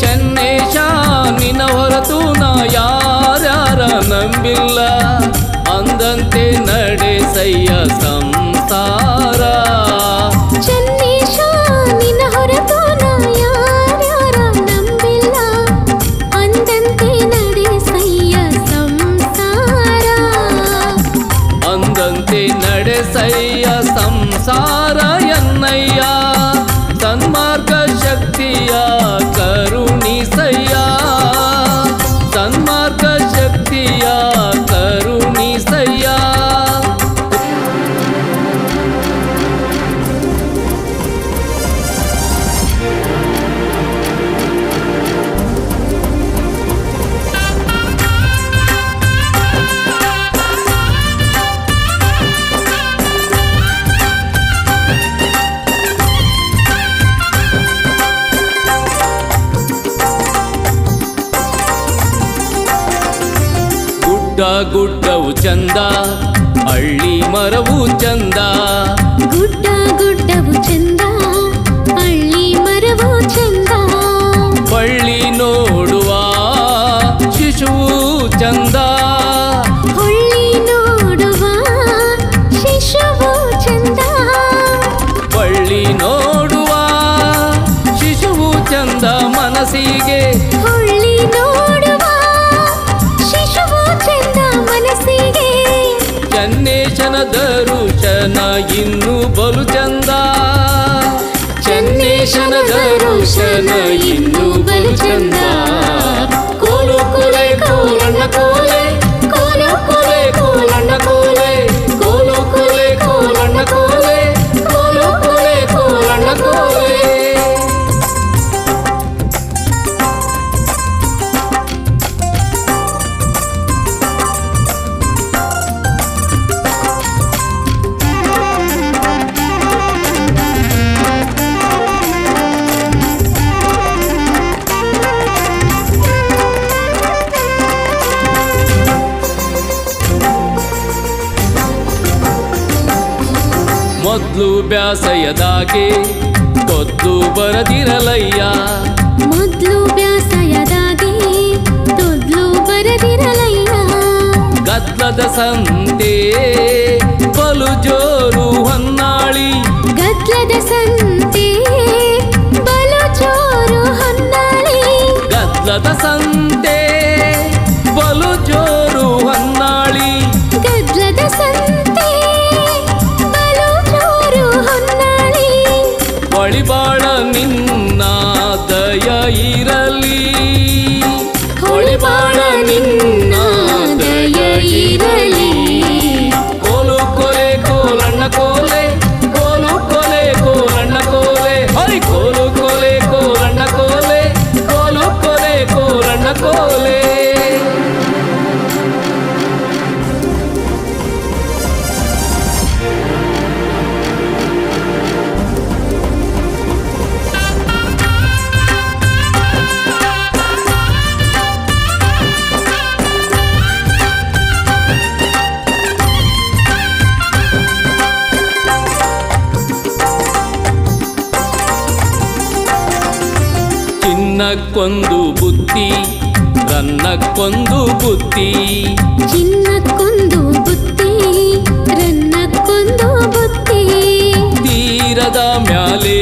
ಚೆನ್ನೇಶ ನಿನ್ನ ಹೊರತು ನಾ ಯಾರ್ಯಾರ ನಂಬಿಲ್ಲ. ಅಂದಂತೆ ನಡೆಸಯ್ಯ ಸಂಸಾರ. ಚೆನ್ನೇಶ ನಿನ್ನ ಹೊರತು ನಾ ಯಾರ್ಯಾರ ನಂಬಿಲ್ಲ. ಅಂದಂತೆ ನಡೆಸಯ್ಯ ಸಂಸಾರ. ಅಂದಂತೆ ನಡೆಸಯ್ಯ ಸಂಸಾರ. கருணையா சன்மார்க்க சக்தியா கரு ಗುಡ್ಡ ಗುಡ್ಡವು ಚಂದ ಹಳ್ಳಿ ಮರವು ಚಂದ ಗುಡ್ಡ ಗುಡ್ಡವು ಚಂದ ಹಳ್ಳಿ ಮರವು ಚಂದ ಬಳ್ಳಿ ನೋಡುವ ಶಿಶುವು ಚಂದ ಚನ್ನೇಶನ ದರುಶನ ಇನ್ನು ಬಲು ಚಂದ ಚನ್ನೇಶನ ದರುಶನ ಇನ್ನು ಬಲು ಚಂದ ಕೋಲು ಕೊಲೆ ಕೋಲಣ್ಣ ಮೊದ್ಲು ಬ್ಯಾಸಯದಾಗೆ ಕೊದ್ದು ಬರದಿರಲಯ್ಯ. ಮೊದ್ಲು ಬ್ಯಾಸಯದಾಗೆ ತೊದ್ಲು ಬರದಿರಲಯ್ಯ. ಗದ್ದದ ಸಂತೆ ಬಲು ಜೋರು ಹೊನ್ನಾಳಿ. ಗದ್ದದ ಸಂತೆ ಬಲು ಜೋರು ಹೊನ್ನಾಳಿ. ಗದ್ದದ ಸಂತೆ ಚಿನ್ನಕ್ಕೊಂದು ಬುತ್ತಿ ರನ್ನಕ್ಕೊಂದು ಬುತ್ತಿ. ಚಿನ್ನಕ್ಕೊಂದು ಬುತ್ತಿ ರನ್ನಕ್ಕೊಂದು ಬುತ್ತಿ. ತೀರದ ಮ್ಯಾಲೆ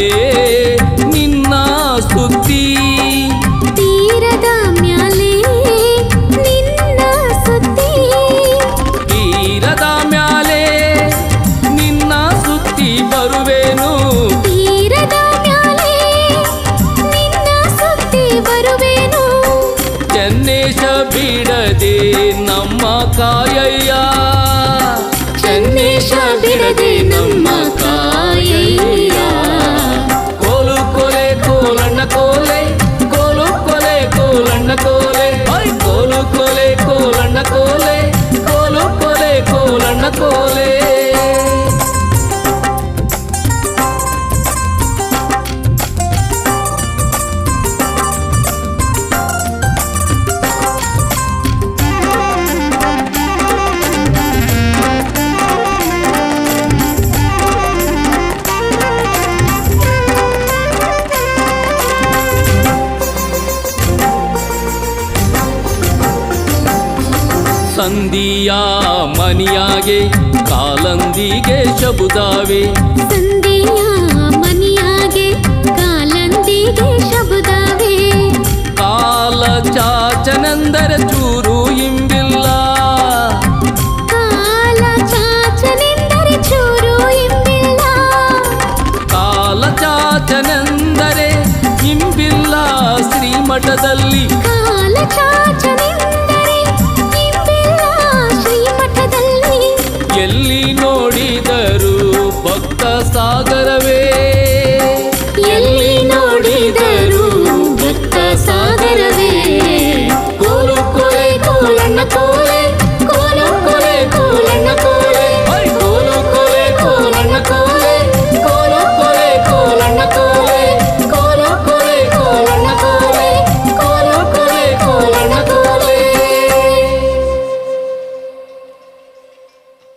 ನಿನ್ನ ಸುತ್ತಿ ಸಂಧಿಯ ಮನಿಯಾಗೆ ಕಾಲಂದಿಗೆ ಶಬುದಾವೆ. ಸಂಧಿಯ ಮನಿಯಾಗೆ ಕಾಲಂದಿಗೆ ಶಬುದಾವೆ. ಕಾಲ ಚಾಚನಂದರ ಚೂರು ಇಂಬಿಲ್ಲ. ಕಾಲ ಚಾಚನೆಂದರೆ ಚೂರು ಇಂಬಿಲ್ಲ. ಕಾಲ ಚಾಚನೆಂದರೆ ಇಂಬಿಲ್ಲ. ಶ್ರೀಮಠದಲ್ಲಿ தாக